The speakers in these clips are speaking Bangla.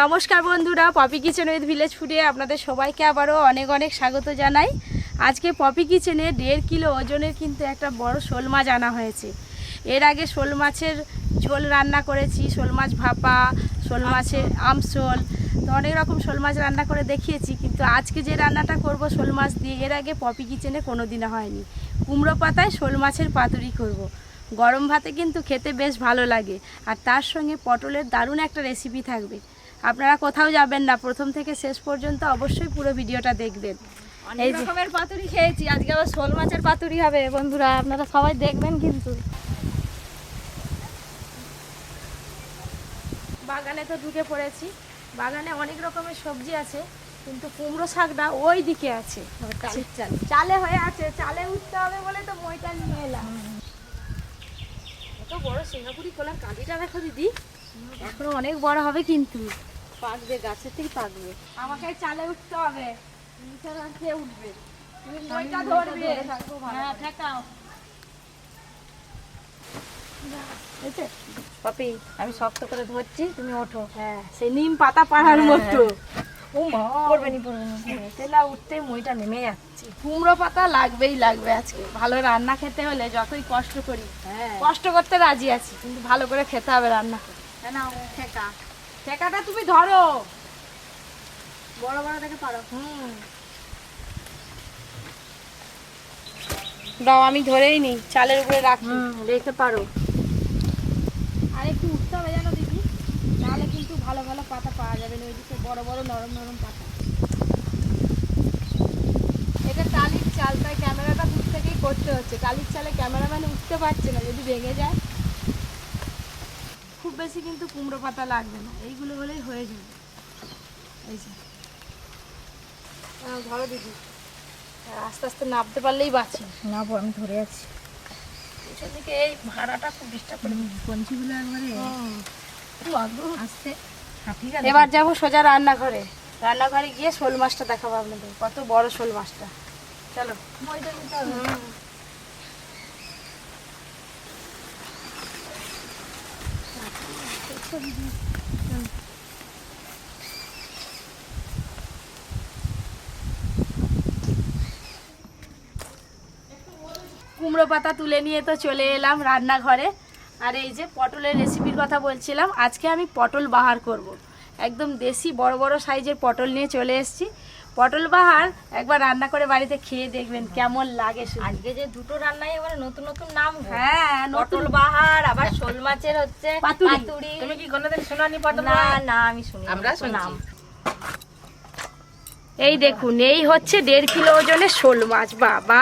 নমস্কার বন্ধুরা, পপি কিচেন উইথ ভিলেজ ফুডে আপনাদের সবাইকে আবারও অনেক অনেক স্বাগত জানাই। আজকে পপি কিচেনে দেড় কিলো ওজনের কিন্তু একটা বড় শোল মাছ আনা হয়েছে। এর আগে শোল মাছের ঝোল রান্না করেছি, শোল মাছ ভাপা, শোল মাছের আমশোল তো অনেক রকম শোল মাছ রান্না করে দেখিয়েছি, কিন্তু আজকে যে রান্নাটা করব শোল মাছ দিয়ে, এর আগে পপি কিচেনে কোনো দিনও হয়নি। কুমড়ো পাতায় শোল মাছের পাতুরি করব। গরম ভাতে কিন্তু খেতে বেশ ভালো লাগে। আর তার সঙ্গে পটলের দারুণ একটা রেসিপি থাকবে। আপনারা কোথাও যাবেন না প্রথম থেকে শেষ পর্যন্ত অবশ্যই পুরো ভিডিওটা দেখবেন। এই রকমের পাতুরি খেয়েছি আজকে আবার শোল মাছের পাতুরি হবে বন্ধুরা আপনারা সবাই দেখবেন কিন্তু। বাগানে তো ঢুকে পড়েছি বাগানে অনেক রকমের সবজি আছে কিন্তু কুমড়ো শাকটা ওই দিকে আছে চাল চালে হয়ে আছে চালে উঠতে হবে বলে তো মইটা নিয়ে এলাম এত বড় সিঙ্গাপুরি কলার কাঁদিটা দেখো দিদি। এখনও অনেক বড় হবে কিন্তু। পাকবে গাছের থেকে পাকবে। আমাকে চালে উঠতে হবে। কে উঠবে? ধরবে। হ্যাঁ ঠেকাও। পপি আমি শক্ত করে ধরছি তুমি ওঠো। হ্যাঁ সেই নিম পাতা পাহাড় মতো। তেলা উঠতে মইটা নেমে যাচ্ছে। কুমড়ো পাতা লাগবেই লাগবে আজকে। ভালো রান্না খেতে হলে যতই কষ্ট করি হ্যাঁ। কষ্ট করতে রাজি আছি কিন্তু ভালো করে খেতে হবে রান্না। না ঠেকা। ঠেকাটা তুমি ধরো। বড় বড় দেখে পারো। হুম। দাও আমি ধরেই নি চালের উপরে রাখি। রেখে পারো। আর একটু উঠতে হবে জানো দিদি। তাহলে কিন্তু ভালো ভালো পাতা পাওয়া যাবে না বড় বড় নরম নরম পাতা। এটা টালির চাল তাই ক্যামেরাটা দূর থেকেই করতে হচ্ছে। টালির চালে ক্যামেরাম্যান উঠতে পারছে না যদি ভেঙে যায়। খুব বেশি কিন্তু কুমড়ো পাতা লাগবে না এইগুলো হলেই হয়ে যাবে। এই যে। ধরো দিদি। আস্তে আস্তে নামতে পারলেই বাঁচি। না আমি ধরে আছি। পিছন দিকে এই ভাড়াটা খুব ডিস্টার্ব করে কঞ্চিগুলো একবারে হুম। আসতে হাঁটি এবার যাব সোজা রান্নাঘরে। রান্নাঘরে গিয়ে শোল মাছটা দেখাবো আপনাদের। কত বড় শোল মাছটা। চলো। কুমড়ো পাতা তুলে নিয়ে তো চলে এলাম রান্নাঘরে। আর এই যে পটলের রেসিপির কথা বলছিলাম আজকে আমি পটল বাহার করব। একদম দেশি বড় বড় সাইজের পটল নিয়ে চলে এসেছি। পটল বাহার একবার রান্না করে বাড়িতে খেয়ে দেখবেন কেমন লাগে। আজকে যে দুটো রান্নাই এবারে নতুন নতুন নাম হ্যাঁ পটল বাহার আবার শোল মাছের হচ্ছে পাতুরি। তুমি কি কোনোদিন শোনানি পটল না না আমি শুনি আমরা। নাম। এই দেখুন এই হচ্ছে দেড় কিলো ওজনের শোল মাছ। বাবা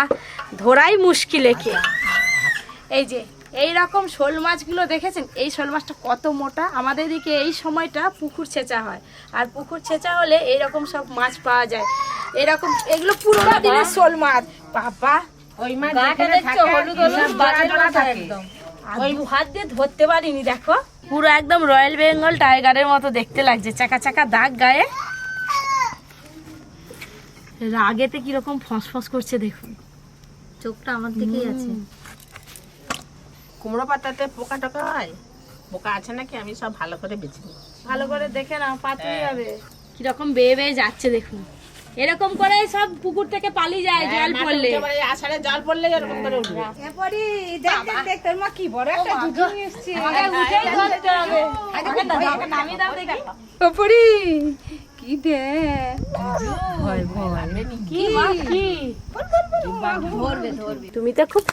ধরাই মুশকিল একে। এই যে এই রকম শোল মাছগুলো দেখেছেন? এই শোল মাছটা কত মোটা? আমাদের দিকে এই সময়টা পুকুর ছেঁচা হয়। আর পুকুর ছেঁচা হলে এই রকম সব মাছ পাওয়া যায়। এরকম এগুলো পুরোনো দিনের শোল মাছ। বাবা ওই মাছ হলুদ হলুদ। একদম। ওই হাত দিয়ে ধরতে পারিনি দেখো। পুরো একদম রয়্যাল বেঙ্গল টাইগারের মতো দেখতে লাগছে। চাকা চাকা দাগ গায়ে। রাগেতে কীরকম ফসফস করছে দেখুন। চোখটা আমার দিকেই আছে। কুমড়ো পাতাতে পোকা টোকা হয়? পোকা আছে নাকি? আমি সব ভালো করে বেছে নিই। ভালো করে দেখে নাও পাতুরি হবে। কীরকম বেয়ে বেয়ে যাচ্ছে দেখুন। এরকম করে সব পুকুর থেকে পালিয়ে যায় জল পড়লে। আষাঢ়ে জল পড়লে এরকম করে উঠবে। আমাকে উঠেই ধরতে হবে। আগে না, আমাকে নামিয়ে দাও দেখি ওপরি কি দে? কি? মা, কি? ধরবে ধরবে। তুমি তো খুব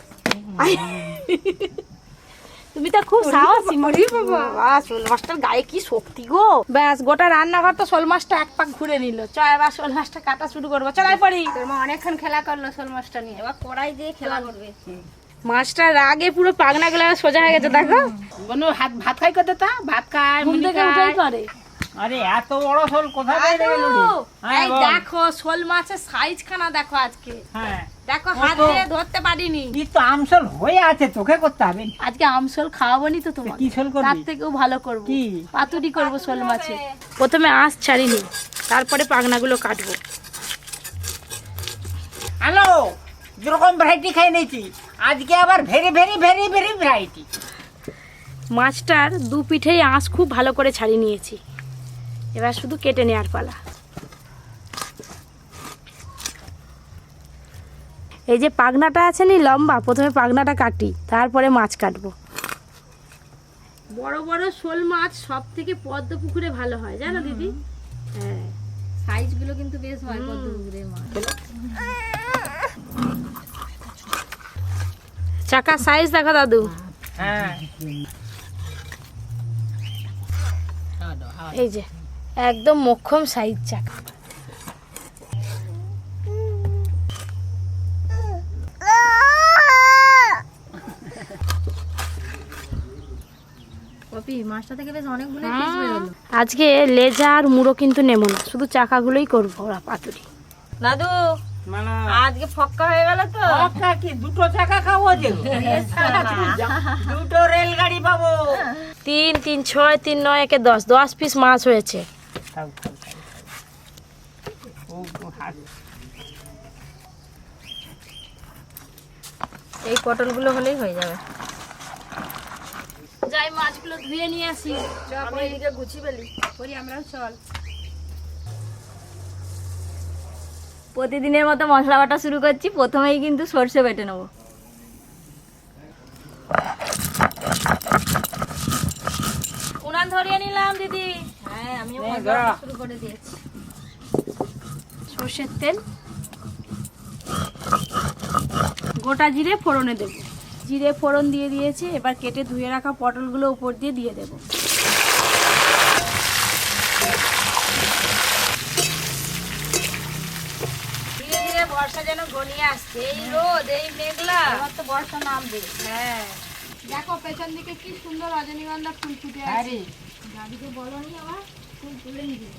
তুমি তো খুব সাহসী মরি বাবা। শোল মাছটার গায়ে কি শক্তি গো? ব্যাস গোটা রান্নাঘর তো শোল মাছটা এক পাক ঘুরে নিল। চ এবার শোল মাছটা কাটা শুরু করব। চলাই পড়ি। তোর মা অনেকক্ষণ খেলা করল শোল মাছটা নিয়ে। এবার কড়াই দিয়ে খেলা করবে। মাছটার আগে পুরো পাগনা গুলো সোজা হয়ে গেছে দেখো। বনু হাত ভাত খাই করতে তা? ভাত খায় ঘুম মুড়ি থেকে উঠেই করে। আরে এত বড় শোল কোথায় রে? হ্যাঁ, এই দেখো শোল মাছের সাইজ খানা দেখো আজকে। হ্যাঁ। দেখো হাত দিয়ে ধরতে পারিনি। কি তো আমসল হয়ে আছে তোকে করতে হবে। আজকে আমসোল খাওয়াবো নি তো তোমাকে। কি শোল করবি? তার থেকেও ভালো করব। কি? পাতুরি করব শোল মাছে। প্রথমে আঁশ ছাড়িনি তারপরে পাগনাগুলো কাটবো। হ্যালো যেরকম ভ্যারাইটি খাই নিয়েছি আজকে আবার very very very very variety মাছটার দু পিঠেই আঁশ খুব ভালো করে ছাড়িয়ে নিয়েছি। এবার শুধু কেটে নেওয়ার পালা। এই যে পাগনাটা আছে নি লম্বা প্রথমে পাগনাটা কাটি তারপরে মাছ কাটবো। বড় বড় শোল মাছ সব থেকে পদ্ম পুকুরে ভালো হয় জানো দিদি? হ্যাঁ সাইজগুলো কিন্তু বেশ হয় পদ্ম পুকুরের মাছ। চাকা সাইজ দেখো দাদু। হ্যাঁ। এই যে একদম মক্ষম সাইজ চাকা। পপি মাছটা থেকে বেশ অনেকগুলো পিস বেরোলো। আজকে লেজা আর মুড়ো কিন্তু নেব না শুধু চাকাগুলোই করব ওরা পাতুরি। দাদু মানে আজকে ফক্কা হয়ে গেল তো? চাকা কি? দুটো চাকা খাব যে? দুটো রেলগাড়ি পাবো। তিন তিন ছয় তিন নয় একে দশ। দশ পিস মাছ হয়েছে। এই পটলগুলো হলেই হয়ে যাবে। যাই মাছগুলো ধুয়ে নিয়ে আসি। আমি এদিকে গুছি ফেলি। করি আমরাও চল। প্রতিদিনের মতো মশলা বাটা শুরু করছি প্রথমেই কিন্তু সর্ষে বেটে নেব। উনান ধরিয়ে নিলাম দিদি। হ্যাঁ। বাটা শুরু করে দিয়েছি। সর্ষের তেল। গোটা জিরে ফোড়নে দেব। জিরে ফোড়ন দিয়ে দিয়েছি এবার কেটে ধুয়ে রাখা পটলগুলো উপর দিয়ে দিয়ে দেব। ধীরে ধীরে বর্ষা যেন ঘনিয়ে আসছে। এই রোদ এই মেঘলা। এবার তো বর্ষা নামবে। হ্যাঁ। দেখো পেছন দিকে কি সুন্দর রজনীগন্ধা ফুল ফুটে হ্যাঁ আছে। রে। গাড়িকে বলো নি আবার ফুল তুলে নিবি।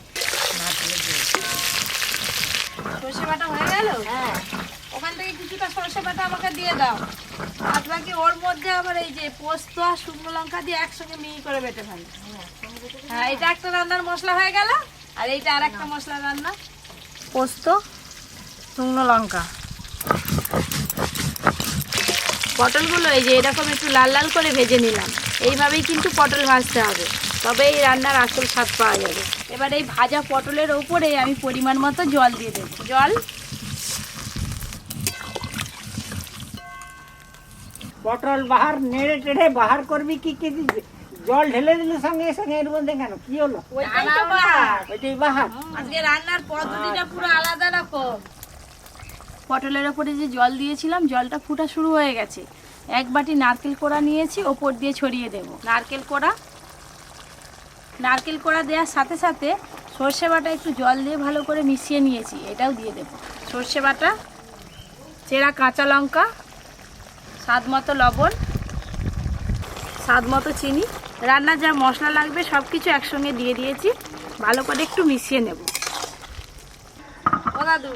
সর্ষে বাটা হয়ে গেল? হ্যাঁ। ওখান কিছুটা সর্ষে বাটা আমাকে দিয়ে দাও। আর বাকি ওর মধ্যে আবার এই যে পোস্ত আর শুকনো লঙ্কা দিয়ে একসঙ্গে মিহি করে বেটে ফেলো। হ্যাঁ এটা একটা রান্নার মশলা হয়ে গেল, আর এইটা আর একটা মশলা রান্না। পোস্ত, শুকনো লঙ্কা। পটলগুলো এই যে এরকম একটু লাল লাল করে ভেজে নিলাম। এইভাবেই কিন্তু পটল ভাজতে হবে। তবে এই রান্নার আসল স্বাদ পাওয়া যাবে। এবার এই ভাজা পটলের ওপরে আমি পরিমাণ মতো জল দিয়ে দেবো। জল পটল বাহার নেড়ে টেড়ে বাহার করবি কি কি দিবি? জল ঢেলে দিলে সঙ্গে সঙ্গে এর মধ্যে কেন? কি হলো? ওইটাই বাহার। আজকে রান্নার পদ্ধতিটা পুরো আলাদা রকম। পটলের ওপরে যে জল দিয়েছিলাম জলটা ফুটা শুরু হয়ে গেছে। এক বাটি নারকেল কোড়া নিয়েছি ওপর দিয়ে ছড়িয়ে দেব। নারকেল কোড়া? নারকেল কোড়া দেওয়ার সাথে সাথে সর্ষে বাটা একটু জল দিয়ে ভালো করে মিশিয়ে নিয়েছি এটাও দিয়ে দেব। সর্ষে বাটা? চেরা কাঁচা লঙ্কা স্বাদ মতো লবণ, স্বাদ মতো চিনি। রান্নার যা মশলা লাগবে সব কিছু একসঙ্গে দিয়ে দিয়েছি। ভালো করে একটু মিশিয়ে নেব। ও দাদু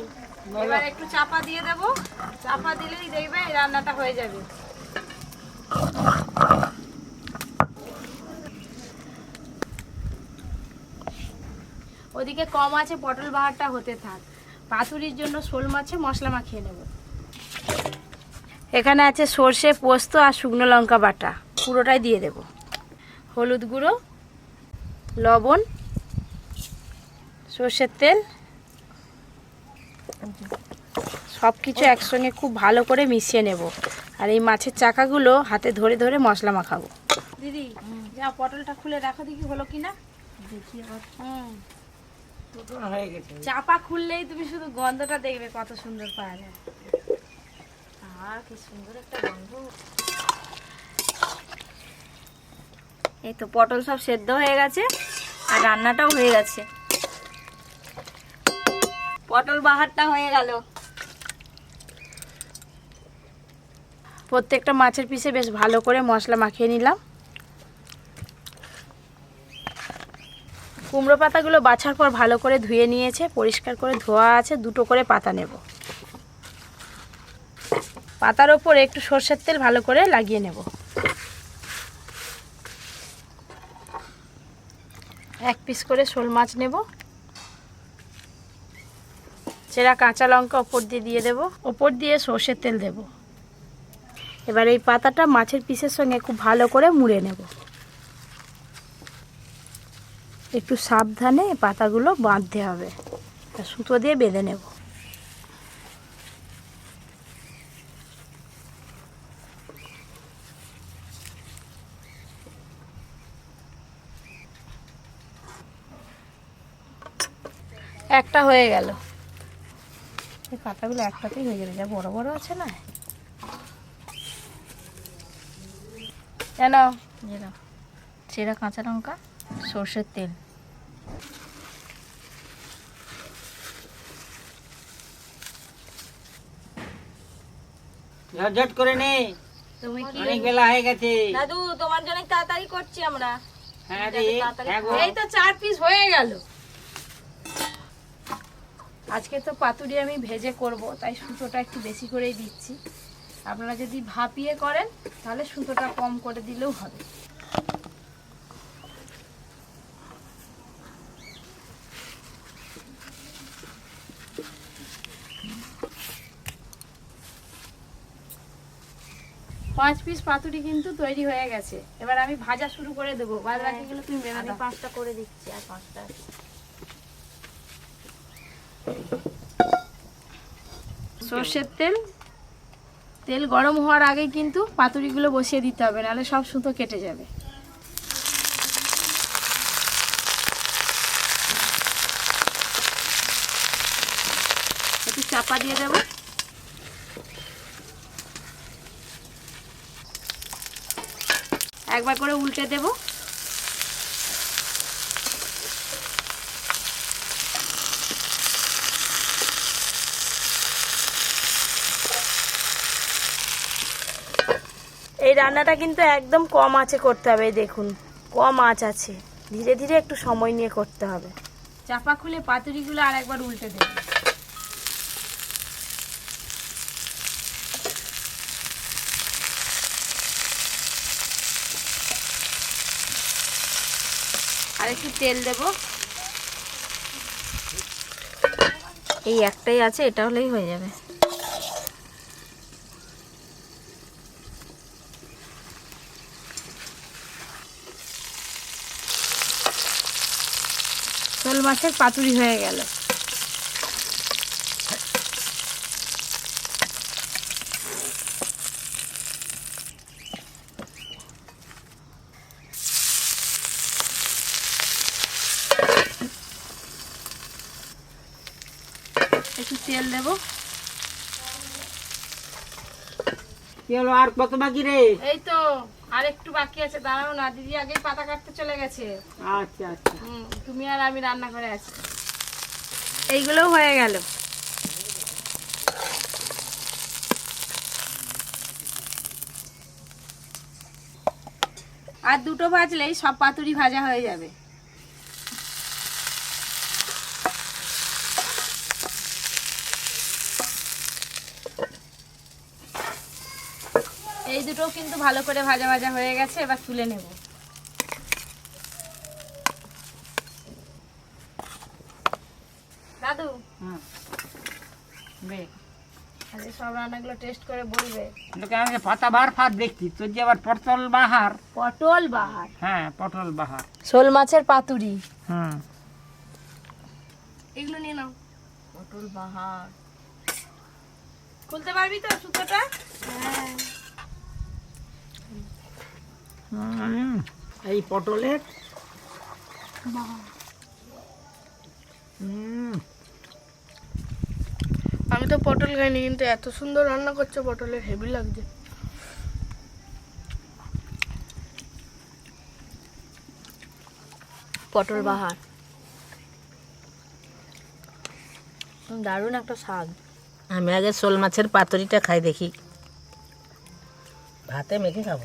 এবার একটু চাপা দিয়ে দেব। চাপা দিলেই দেখবে রান্নাটা হয়ে যাবে। ওদিকে কম আছে, পটল বাহারটা হতে থাক। পাতুরির জন্য শোল মাছে মশলা মাখিয়ে নেব। এখানে আছে সর্ষে পোস্ত আর শুকনো লঙ্কা বাটা। পুরোটাই দিয়ে দেব। হলুদ গুঁড়ো লবণ সর্ষের তেল সব কিছু একসঙ্গে খুব ভালো করে মিশিয়ে নেব। আর এই মাছের চাকাগুলো হাতে ধরে ধরে মশলা মাখাবো। দিদি যা পটলটা খুলে রাখো দেখি হলো কি না হয়ে চাপা খুললেই তুমি শুধু গন্ধটা দেখবে কত সুন্দর পাওয়া যায়। এই তো পটল সব সেদ্ধ হয়ে গেছে, আর রান্নাটাও হয়ে গেছে। পটল বাহারটা হয়ে গেল। প্রত্যেকটা মাছের পিসে বেশ ভালো করে মশলা মাখিয়ে নিলাম। কুমড়ো পাতাগুলো বাছার পর ভালো করে ধুয়ে নিয়েছে, পরিষ্কার করে ধোয়া আছে, দুটো করে পাতা নেব। পাতার ওপরে একটু সর্ষের তেল ভালো করে লাগিয়ে নেব। এক পিস করে শোল মাছ নেব। চেরা কাঁচা লঙ্কা ওপর দিয়ে দিয়ে দেব। ওপর দিয়ে সর্ষের তেল দেব। এবার এই পাতাটা মাছের পিসের সঙ্গে খুব ভালো করে মুড়ে নেব। একটু সাবধানে পাতাগুলো বাঁধতে হবে। সুতো দিয়ে বেঁধে নেব। একটা হয়ে গেল। এই পাতাগুলো একটাতেই হয়ে যাবে যা বড় বড় আছে না। সেরা কাঁচা লঙ্কা সর্ষের তেল। ঝটঝট করে নে। তুমি কি? অনেক বেলা হয়ে গেছে। দাদু তোমার জন্য তাড়াতাড়ি করছি আমরা। হ্যাঁ হ্যাঁ। এই তো চার পিস হয়ে গেল। আজকে তো পাতুরি আমি ভেজে করব তাই সুতোটা একটু বেশি করেই দিচ্ছি। আপনারা যদি ভাপিয়ে করেন তাহলে সুতোটা কম করে দিলেও হবে। পাঁচ পিস পাতুরি কিন্তু তৈরি হয়ে গেছে। এবার আমি ভাজা শুরু করে দেবো। বাদ বাকিগুলো তুমি বেড়ে পাঁচটা করে দিচ্ছি আর পাঁচটা সর্ষের তেল। তেল গরম হওয়ার আগে কিন্তু পাতুরিগুলো বসিয়ে দিতে হবে, নাহলে সব সুতো কেটে যাবে। একটু চাপা দিয়ে দেবো। একবার করে উল্টে দেবো। রান্নাটা কিন্তু একদম কম আঁচে করতে হবে দেখুন। কম আঁচ আছে। ধীরে ধীরে একটু সময় নিয়ে করতে হবে। চাপা খুলে পাতুরিগুলো আর একবার উল্টে দেবে। আর একটু তেল দেবো। এই একটাই আছে, এটা হলেই হয়ে যাবে। মাছের পাতুরি হয়ে গেল। একটু তেল দেবো। কি হলো আর কত বাকি রে? এই তো। আর একটু বাকি আছে দাঁড়াও না দিদি আগেই পাতা কাটতে চলে গেছে। আচ্ছা আচ্ছা। হুম, তুমি আর আমি রান্না করে আছি। এইগুলোও হয়ে গেল। আর দুটো ভাজলেই সব পাতুরি ভাজা হয়ে যাবে। এই দুটো কিন্তু ভালো করে ভাজা ভাজা হয়ে গেছে এবার তুলে নেব। দাদু? হুম। বে আজকে সব রান্নাগুলো টেস্ট করে বলবে। লোকে আমি পাতা বাহার ফার দেখছি তোর যে আবার পটল বাহার। পটল বাহার? হ্যাঁ পটল বাহার। শোল মাছের পাতুরি। হুম। এগুলো নিয়ে নাও। পটল বাহার। খুলতে পারবি তো সুতোটা হুম, এই পটলের। আমি তো পটল খাইনি কিন্তু এত সুন্দর রান্না করছে পটলের হেভি লাগছে। পটল বাহার। দারুণ একটা স্বাদ। আমি আগে শোল মাছের পাতুরিটা খাই দেখি। ভাতে মেখে খাব।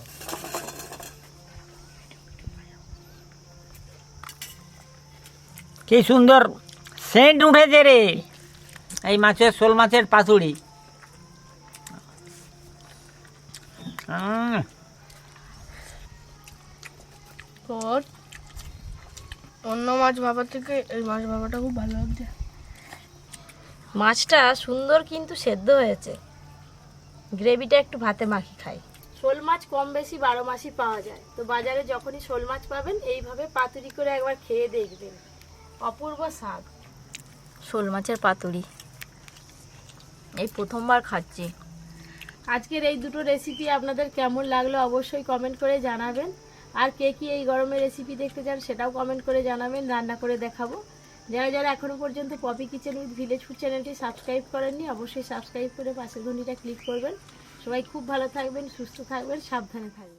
কি সুন্দর সেন্ট উঠেছে রে। এই মাছের শোল মাছের পাতুড়ি। ওর অন্য মাছ ভাবার থেকে এই মাছ ভাবাটা খুব ভালো লাগছে। মাছটা সুন্দর কিন্তু সেদ্ধ হয়েছে। গ্রেভিটা একটু ভাতে মাখি খাই। শোল মাছ কম বেশি বারো মাসই পাওয়া যায়। তো বাজারে যখনই শোল মাছ পাবেন এইভাবে পাতুরি করে একবার খেয়ে দেখবেন। অপূর্ব স্বাদ। শোল মাছের পাতুরি। এই প্রথমবার খাচ্ছি। আজকের এই দুটো রেসিপি আপনাদের কেমন লাগল অবশ্যই কমেন্ট করে জানাবেন। আর কে কি এই গরমে রেসিপি দেখতে চান সেটাও কমেন্ট করে জানাবেন রান্না করে দেখাবো। যারা যারা এখনও পর্যন্ত Poppy kitchen with village food চ্যানেলটি সাবস্ক্রাইব করেননি অবশ্যই সাবস্ক্রাইব করে পাশের ঘন্টিটা ক্লিক করবেন। সবাই খুব ভালো থাকবেন সুস্থ থাকবেন সাবধানে থাকবেন।